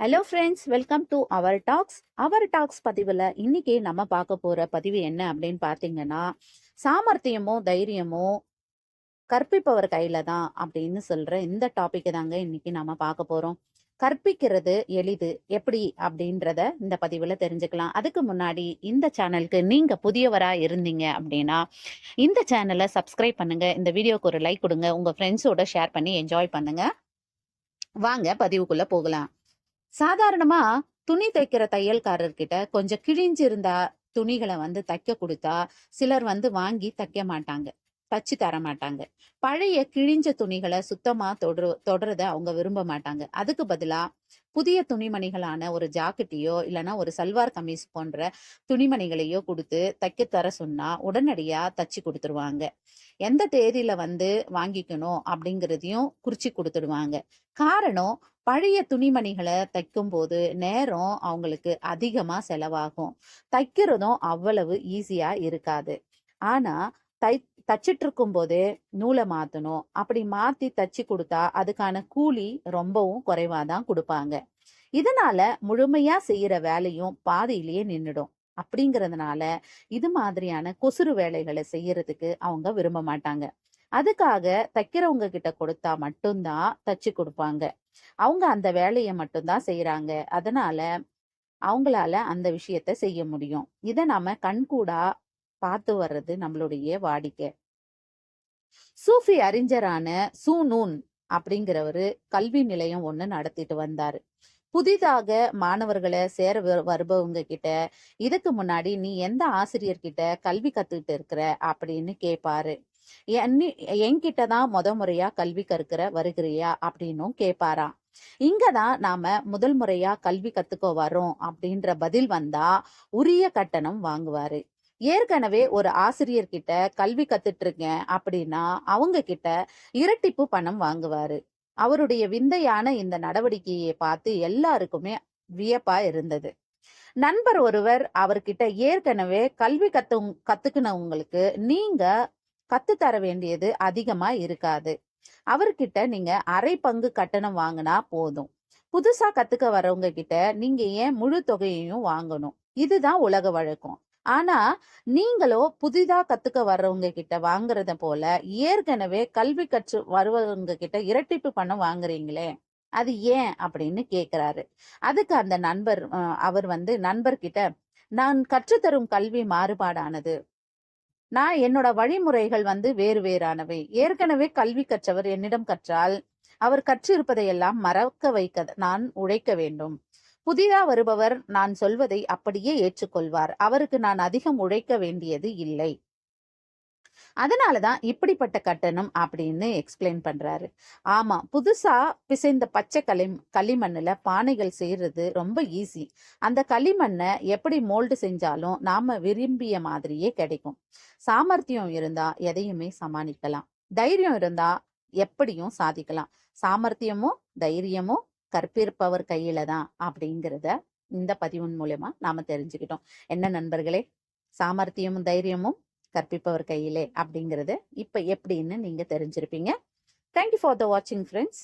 Hello friends welcome to our talks our talks பதிவில் இன்னைக்கு நம்ம பார்க்க போகிற பதிவு என்ன அப்படின்னு பார்த்தீங்கன்னா சாமர்த்தியமோ தைரியமோ கற்பிப்பவர் கையில தான் அப்படின்னு சொல்கிற இந்த டாப்பிக்கை தாங்க இன்னைக்கு நம்ம பார்க்க போகிறோம் கற்பிக்கிறது எளிது எப்படி அப்படின்றத இந்த பதிவில் தெரிஞ்சுக்கலாம். அதுக்கு முன்னாடி இந்த சேனலுக்கு நீங்கள் புதியவராக இருந்தீங்க அப்படின்னா இந்த சேனலை சப்ஸ்கிரைப் பண்ணுங்க. இந்த வீடியோக்கு ஒரு லைக் கொடுங்க. உங்கள் ஃப்ரெண்ட்ஸோட ஷேர் பண்ணி என்ஜாய் பண்ணுங்க. வாங்க பதிவுக்குள்ளே போகலாம். சாதாரணமா துணி தைக்கிற தையல்காரர்கிட்ட கொஞ்சம் கிழிஞ்சிருந்தா துணிகளை வந்து தைக்க கொடுத்தா சிலர் வந்து வாங்கி தைக்க மாட்டாங்க. தச்சு தர மாட்டாங்க. பழைய கிழிஞ்ச துணிகளை சுத்தமா தொடரு தொடரத அவங்க விரும்ப மாட்டாங்க. அதுக்கு பதிலா புதிய துணிமணிகளான ஒரு ஜாக்கெட்டையோ இல்லைன்னா ஒரு சல்வார் கமீஸ் போன்ற துணிமணிகளையோ கொடுத்து தைக்க தர சொன்னா உடனடியா தச்சு கொடுத்துருவாங்க. எந்த தேதியில வந்து வாங்கிக்கணும் அப்படிங்கிறதையும் குறிச்சு கொடுத்துடுவாங்க. காரணம் பழைய துணிமணிகளை தைக்கும் போது நேரம் அவங்களுக்கு அதிகமா செலவாகும். தைக்கிறதும் அவ்வளவு ஈஸியா இருக்காது. ஆனா தை தச்சிட்டு இருக்கும் போதே நூலை மாத்தணும். அப்படி மாத்தி தச்சு கொடுத்தா அதுக்கான கூலி ரொம்பவும் குறைவா தான் கொடுப்பாங்க. இதனால முழுமையா செய்யற வேலையும் பாதியிலேயே நின்றுடும் அப்படிங்கறதுனால இது மாதிரியான கொசுறு வேலைகளை செய்யறதுக்கு அவங்க விரும்ப மாட்டாங்க. அதுக்காக தைக்கிறவங்க கிட்ட கொடுத்தா மட்டும்தான் தச்சு கொடுப்பாங்க. அவங்க அந்த வேலையை மட்டும்தான் செய்யறாங்க. அதனால அவங்களால அந்த விஷயத்த செய்ய முடியும். இதை நாம கண்கூடா பார்த்து வர்றது நம்மளுடைய வாடிக்கை. சூஃபி அறிஞரான சூனூன் அப்படிங்கிறவரு கல்வி நிலையம் ஒண்ணு நடத்திட்டு வந்தாரு. புதிதாக மாணவர்களை சேர வருபவங்க கிட்ட இதுக்கு முன்னாடி நீ எந்த ஆசிரியர் கிட்ட கல்வி கத்துக்கிட்டு இருக்கிற? அப்படின்னு கேட்பாரு என்கிட்ட தான் முத முறையா கல்வி கற்கிற வருகிறியா? அப்படின்னும் கேட்பாராம் இங்கதான் நாம முதல் முறையா கல்வி கத்துக்க வரோம் அப்படின்ற பதில் வந்தா உரிய கட்டணம் வாங்குவாரு. ஏற்கனவே ஒரு ஆசிரியர்கிட்ட கல்வி கத்துட்டு இருக்கேன் அப்படின்னா அவங்க கிட்ட இரட்டிப்பு பணம் வாங்குவாரு. அவருடைய விந்தையான இந்த நடவடிக்கையை பார்த்து எல்லாருக்குமே வியப்பா இருந்தது. நண்பர் ஒருவர் அவர்கிட்ட ஏற்கனவே கல்வி கத்து கத்துக்கினவங்களுக்கு நீங்க கத்து தர வேண்டியது அதிகமா இருக்காது. அவர்கிட்ட நீங்க அரை பங்கு கட்டணம் வாங்கினா போதும். புதுசா கத்துக்க வரவங்க கிட்ட நீங்க ஏன் முழு தொகையையும் வாங்கணும்? இதுதான் உலக வழக்கம். ஆனா நீங்களோ புதிதா கத்துக்க வர்றவங்க கிட்ட வாங்குறத போல ஏற்கனவே கல்வி கற்று வருவவங்க கிட்ட இரட்டிப்பு பணம் வாங்குறீங்களே அது ஏன் அப்படின்னு கேக்குறாரு. அதுக்கு அந்த நண்பர் அவர் வந்து நண்பர்கிட்ட நான் கற்றுத்தரும் கல்வி மாறுபாடானது. நான் என்னோட வழிமுறைகள் வந்து வேறு வேறானவை. ஏற்கனவே கல்வி கற்றவர் என்னிடம் கற்றால் அவர் கற்றிருப்பதையெல்லாம் மறக்க வைக்க நான் உழைக்க வேண்டும். புதிதா வருபவர் நான் சொல்வதை அப்படியே ஏற்றுக்கொள்வார். அவருக்கு நான் அதிகம் உழைக்க வேண்டியது இல்லை. அதனாலதான் இப்படிப்பட்ட கட்டணம் அப்படின்னு எக்ஸ்பிளைன் பண்றாரு. ஆமா புதுசா பிசைந்த பச்சை களி களிமண்ணுல பானைகள் செய்யறது ரொம்ப ஈஸி அந்த களிமண்ணை எப்படி மோல்டு செஞ்சாலும் நாம விரும்பிய மாதிரியே கிடைக்கும். சாமர்த்தியம் இருந்தா எதையுமே சமாளிக்கலாம். தைரியம் இருந்தா எப்படியும் சாதிக்கலாம். சாமர்த்தியமும் தைரியமும் கற்பிருப்பவர் கையில தான் அப்படிங்கிறத இந்த பதிவின் மூலயமா நாம தெரிஞ்சுக்கிட்டோம். என்ன நண்பர்களே? சாமர்த்தியமும் தைரியமும் கற்பிப்பவர் கையிலே அப்படிங்கிறது இப்ப எப்படின்னு நீங்க தெரிஞ்சிருப்பீங்க. தேங்க்யூ ஃபார் த வாட்சிங் ஃப்ரெண்ட்ஸ்